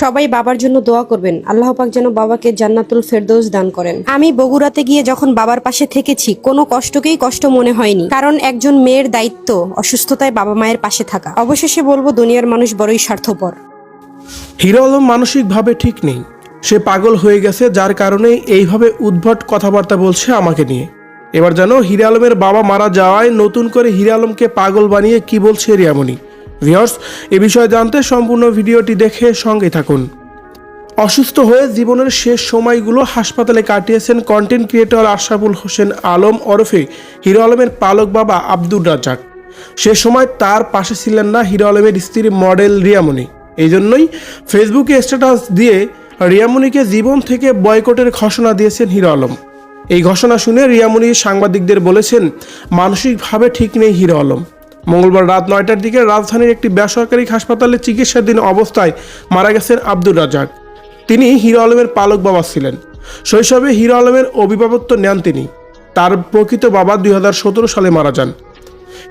সবাই বাবার জন্য দোয়া করবেন। আল্লাহ পাক যেন বাবাকে জান্নাতুল ফেরদৌস দান করেন। আমি বগুড়াতে গিয়ে যখন বাবার পাশে থেকেছি, কোনো কষ্টকেই কষ্ট মনে হয়নি। কারণ একজন মেয়ের দায়িত্ব অসুস্থতায় বাবা মায়ের পাশে থাকা। অবশেষে বলব, দুনিয়ার মানুষ বড়ই স্বার্থপর। হিরো আলম মানসিকভাবে ঠিক নেই। সে পাগল হয়ে গেছে, যার কারণে এইভাবে উদ্ভট কথাবার্তা বলছে আমাকে নিয়ে। এবার জানো, হিরে আলমের বাবা মারা যাওয়ায় নতুন করে হিরে আলমকে পাগল বানিয়ে কি বলছে রিয়ামণি? ভিওর্স এ বিষয়ে জানতে সম্পূর্ণ ভিডিওটি দেখে সঙ্গে থাকুন। অসুস্থ হয়ে জীবনের শেষ সময়গুলো হাসপাতালে কাটিয়েছেন কন্টেন্ট ক্রিয়েটর আশরাফুল হোসেন আলম ওরফে হিরো আলমের পালক বাবা আব্দুর রাজ্জাক। সে সময় তার পাশে ছিলেন না হিরো আলমের স্ত্রী মডেল রিয়ামণি। এই জন্যই ফেসবুকে স্ট্যাটাস দিয়ে রিয়ামণিকে জীবন থেকে বয়কটের ঘোষণা দিয়েছেন হিরো আলম। এই ঘোষণা শুনে রিয়ামণি সাংবাদিকদের বলেছেন, মানসিকভাবে ঠিক নেই হিরো আলম। মঙ্গলবার রাত নয়টার দিকে রাজধানীর একটি বেসরকারি হাসপাতালে চিকিৎসাধীন অবস্থায় মারা গেছেন আব্দুর রাজ্জাক। তিনি হিরো আলমের পালক বাবা ছিলেন। শৈশবে হিরো আলমের অভিভাবকত্ব নেন তিনি। তার প্রকৃত বাবা দুই হাজার সতেরো সালে মারা যান।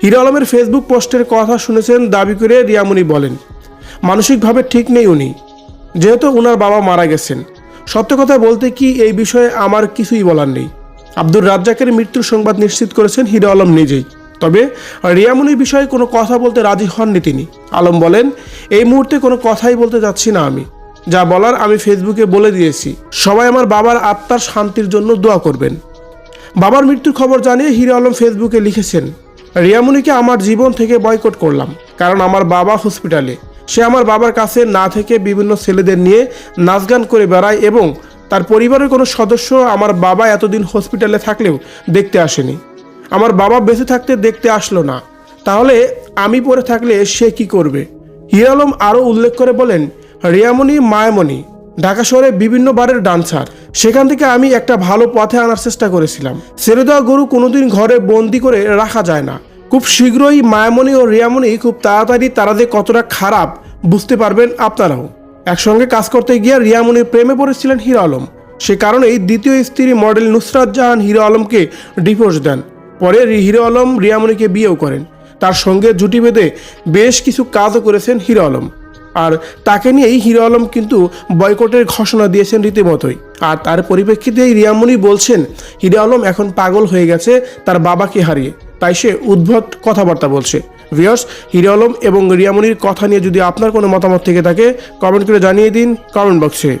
হিরো আলমের ফেসবুক পোস্টের কথা শুনেছেন দাবি করে রিয়ামণি বলেন, মানসিকভাবে ঠিক নেই উনি। যেহেতু ওনার বাবা মারা গেছেন। সত্য কথা বলতে কি এই বিষয়ে আমার কিছুই বলার নেই। আব্দুর রাজ্জাকের মৃত্যুর সংবাদ নিশ্চিত করেছেন হিরো আলম নিজেই। তবে রিয়ামনির বিষয়ে কোনো কথা বলতে রাজি হননি তিনি। আলম বলেন, এই মুহূর্তে কোনো কথাই বলতে যাচ্ছি না আমি। যা বলার আমি ফেসবুকে বলে দিয়েছি। সবাই আমার বাবার আত্মার শান্তির জন্য দোয়া করবেন। বাবার মৃত্যুর খবর জানিয়ে হিরো আলম ফেসবুকে লিখেছেন রিয়ামণিকে আমার জীবন থেকে বয়কট করলাম, কারণ আমার বাবা হসপিটালে। সে আমার বাবার কাছে না থেকে বিভিন্ন ছেলেদের নিয়ে নাচ গান করে বেড়ায় এবং তার পরিবারের কোনো সদস্য আমার বাবা এতদিন হসপিটালে থাকলেও দেখতে আসেনি। আমার বাবা বেঁচে থাকতে দেখতে আসলো না। তাহলে আমি পড়ে থাকলে সে কি করবে? হির আলম আরও উল্লেখ করে বলেন, রিয়ামণি, মায়ামণি, ঢাকা শহরে বিভিন্ন বারের ডান্সার। সেখান থেকে আমি একটা ভালো পথে আনার চেষ্টা করেছিলাম। ছেড়ে দেওয়া গরু কোনোদিন ঘরে বন্দি করে রাখা যায় না। খুব শীঘ্রই মায়ামণি ও রিয়ামণি খুব তাড়াতাড়ি তারা যে কতটা খারাপ, বুঝতে পারবেন আপনারাও। একসঙ্গে কাজ করতে গিয়ে রিয়ামণির প্রেমে পড়েছিলেন হিরো আলম। সে কারণেই দ্বিতীয় স্ত্রী মডেল নুসরাত জাহান হিরো আলমকে ডিভোর্স দেন। পরে হিরো আলম রিয়ামণিকে বিয়েও করেন। তার সঙ্গে জুটি বেঁধে বেশ কিছু কাজও করেছেন হিরো আলম। আর তাকে নিয়েই হিরো আলম কিন্তু বয়কটের ঘোষণা দিয়েছেন রীতিমতোই। আর তার পরিপ্রেক্ষিতেই রিয়ামণি বলছেন, হিরো আলম এখন পাগল হয়ে গেছে, তার বাবাকে হারিয়ে। তাই সে উদ্ভট কথাবার্তা বলছে। ভিয়ার্স হিরো আলম এবং রিয়ামণির কথা নিয়ে যদি আপনার কোনো মতামত থেকে থাকে, কমেন্ট করে জানিয়ে দিন কমেন্ট বক্সে।